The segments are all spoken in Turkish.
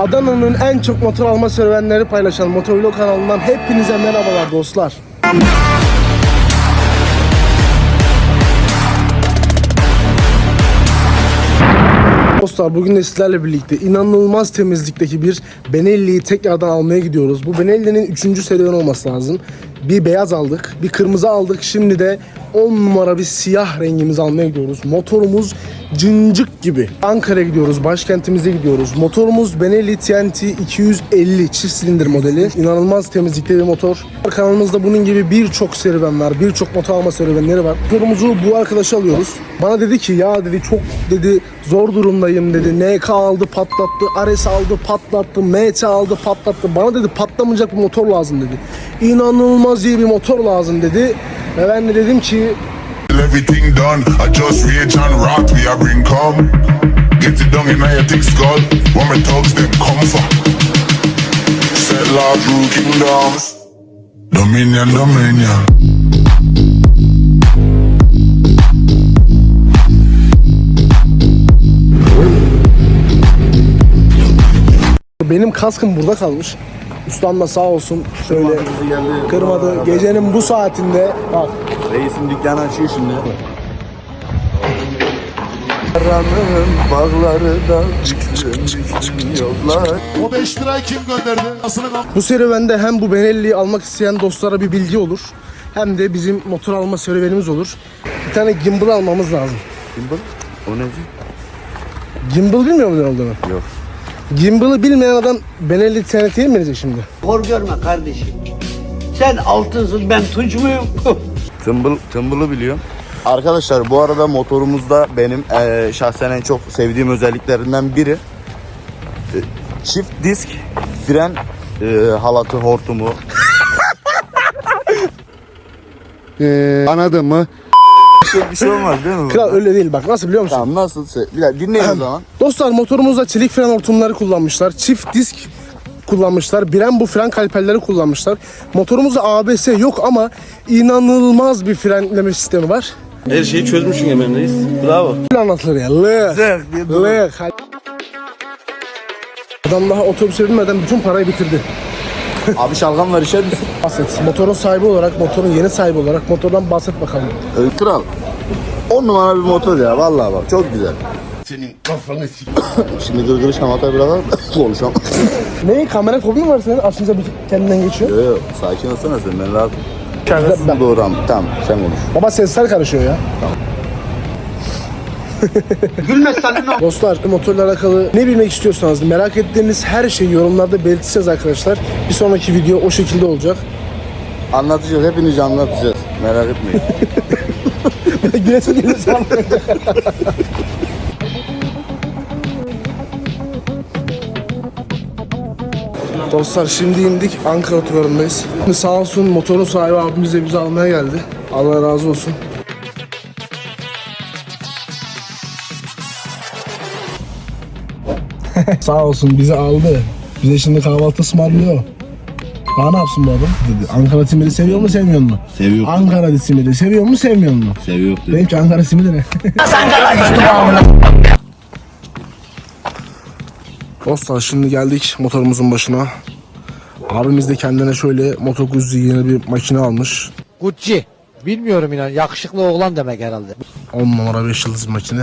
Adana'nın en çok motor alma serüvenleri paylaşan Motovlog kanalından hepinize merhabalar dostlar. Dostlar bugün de sizlerle birlikte inanılmaz temizlikteki bir Benelli'yi tekrardan almaya gidiyoruz. Bu Benelli'nin 3. serüven olması lazım. Bir beyaz aldık, bir kırmızı aldık. Şimdi de 10 numara bir siyah rengimizi almaya gidiyoruz. Motorumuz cıncık gibi. Ankara'ya gidiyoruz, başkentimize gidiyoruz. Motorumuz Benelli TNT 250 çift silindir modeli. İnanılmaz temizlikli bir motor. Kanalımızda bunun gibi birçok serüven var. Birçok motor alma serüvenleri var. Motorumuzu bu arkadaşa alıyoruz. Bana dedi ki ya dedi çok dedi zor durumdayım dedi. NK aldı patlattı, Ares aldı patlattı, MT aldı patlattı. Bana dedi patlamayacak bir motor lazım dedi. İnanılmaz iyi bir motor lazım dedi. Ve ben de dedim ki Everything done, I just rage and rot, we a bring come. Get it down in your thick skull, when me thugs them come for. Set law through kingdoms, dominion, dominion. benim kaskım burada kalmış. Ustam da sağ olsun şöyle kırmadı. Gecenin bu saatinde bak Reisim dükkanı açıyor şimdi. Karanın bağları da yollar. O 5 lirayı kim gönderdi? Bu serüvende hem bu Benelli'yi almak isteyen dostlara bir bilgi olur. Hem de bizim motor alma serüvenimiz olur. Bir tane gimbal almamız lazım. Gimbal? O ne? Gimbal bilmiyor musun ne olduğunu? Yok. Gimbal'ı bilmeyen adam Benelli TNT'ye mi verecek şimdi? Hor görme kardeşim. Sen altınsın ben tunç muyum? Tımbıl, tımbılı biliyorum. Arkadaşlar bu arada motorumuzda benim eee, şahsen en çok sevdiğim özelliklerinden biri e, çift disk fren e, halatı hortumu. Eee anladın mı? Şey, bir şey olmaz değil mi? Kral öyle değil bak nasıl biliyor musun? Tamam nasıl? se- Bir dakika dinleyin o zaman. Dostlar motorumuzda çelik fren hortumları kullanmışlar. Çift disk kullanmışlar. Biren bu fren kalperleri kullanmışlar. Motorumuzda ABS yok ama inanılmaz bir frenleme sistemi var. Her şeyi çözmüşsün hemen reis. Bravo. Böyle anlatılır ya. Lık. Lık. Adam daha otobüse binmeden bütün parayı bitirdi. Abi şalgam var işe düşsün. Bahset. Motorun sahibi olarak, motorun yeni sahibi olarak motordan bahset bakalım. Ee, Kral. 10 numara bir motor ya vallahi bak çok güzel. senin kafanı s***. Şimdi gırgırı şamata bırakalım konuşalım. Ne? Kamera fobi mi var senin? Açınca bir kendinden geçiyor. Yok yok sakin olsana sen ben rahat. Ben- Doğru abi tamam sen konuş. Baba sesler karışıyor ya. Gülmezsen ne Dostlar motorla alakalı ne bilmek istiyorsanız merak ettiğiniz her şeyi yorumlarda belirtirseniz arkadaşlar. Bir sonraki video o şekilde olacak. Anlatacağız hepiniz anlatacağız. Merak etmeyin. Güneşe gelirse Dostlar şimdi indik Ankara otogarındayız. Şimdi sağ olsun motorun sahibi abimiz de bizi almaya geldi. Allah razı olsun. sağ olsun bizi aldı. Bize şimdi kahvaltı ısmarlıyor. Daha ne yapsın bu adam? Dedi. Ankara simidi seviyor mu sevmiyor mu? Seviyor. Ankara simidi seviyor mu sevmiyor mu? Seviyor. Benimki Ankara simidi ne? Dostlar şimdi geldik motorumuzun başına. Abimiz de kendine şöyle Moto Guzzi yeni bir makine almış. Gucci. Bilmiyorum inan. Yakışıklı oğlan demek herhalde. 10 numara 5 yıldız makine.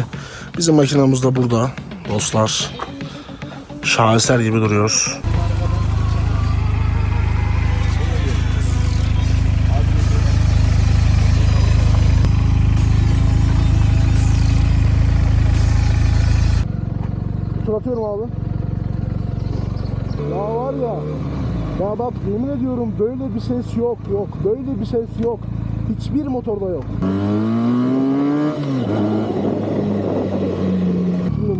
Bizim makinamız da burada dostlar. Şaheser gibi duruyor. Tur atıyorum abi. Ya var ya. Ya bak yemin ediyorum böyle bir ses yok yok. Böyle bir ses yok. Hiçbir motorda yok.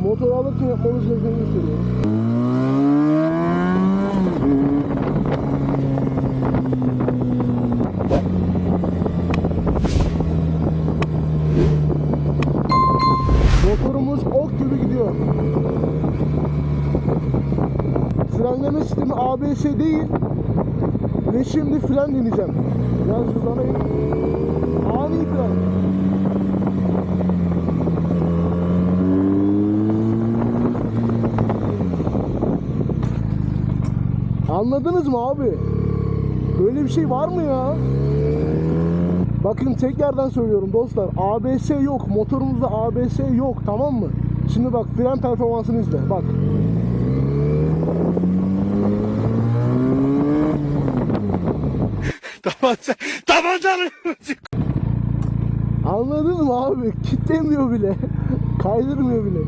Motor alırken yapmamız gerekeni gösteriyor. Motorumuz ok gibi gidiyor. Frenleme sistemi ABS değil. Ve şimdi fren deneyeceğim. Biraz hızlanayım. Ani fren. Anladınız mı abi? Böyle bir şey var mı ya? Bakın tekrardan söylüyorum dostlar. ABS yok. Motorumuzda ABS yok tamam mı? Şimdi bak fren performansını izle. Bak. Tabancanı. Anladın mı abi? Kitlemiyor bile. Kaydırmıyor bile.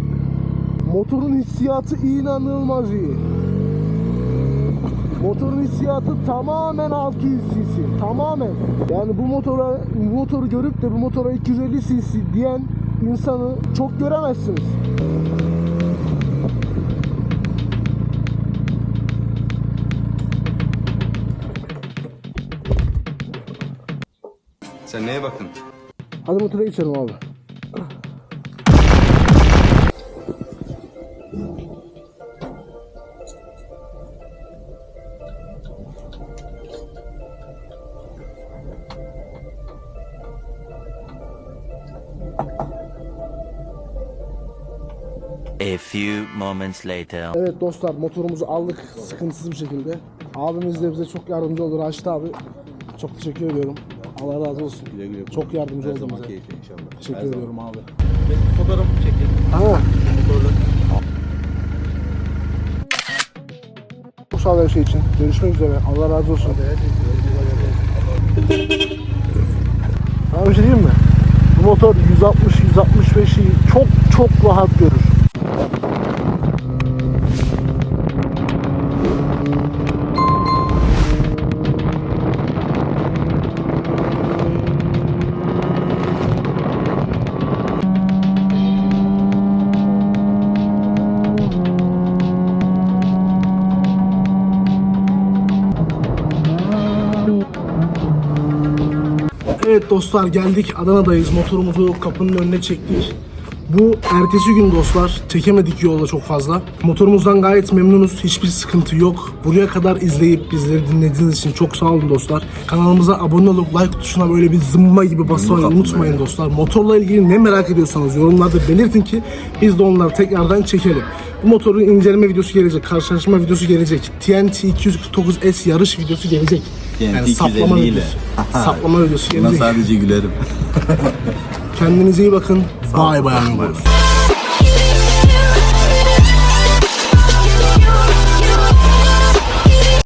Motorun hissiyatı inanılmaz iyi. Motorun hissiyatı tamamen 600 cc. Tamamen. Yani bu motora bu motoru görüp de bu motora 250 cc diyen insanı çok göremezsiniz. Sen neye bakın? Hadi motora geçelim abi. A few moments later. Evet dostlar motorumuzu aldık sıkıntısız bir şekilde. Abimiz de bize çok yardımcı oldu Raşit abi. Çok teşekkür ediyorum. Allah razı olsun. Çok yardımcı oldu bize. Teşekkür ediyorum abi. Fotoğrafı çekin. Ha. Bu sağ her şey için. Görüşmek üzere. Allah razı olsun. Abi bir şey diyeyim mi? Bu motor 160-165'i çok çok rahat görür. Evet dostlar geldik Adana'dayız. Motorumuzu kapının önüne çektik. Bu ertesi gün dostlar çekemedik yolda çok fazla. Motorumuzdan gayet memnunuz. Hiçbir sıkıntı yok. Buraya kadar izleyip bizleri dinlediğiniz için çok sağ olun dostlar. Kanalımıza abone olup like tuşuna böyle bir zımba gibi basmayı unutmayın dostlar. Motorla ilgili ne merak ediyorsanız yorumlarda belirtin ki biz de onları tekrardan çekelim. Bu motorun inceleme videosu gelecek, karşılaşma videosu gelecek. TNT 249S yarış videosu gelecek. TNT saplama 250 ile. videosu. saplama videosu gelecek. sadece gülerim. Kendinize iyi bakın. Bye, werewolf.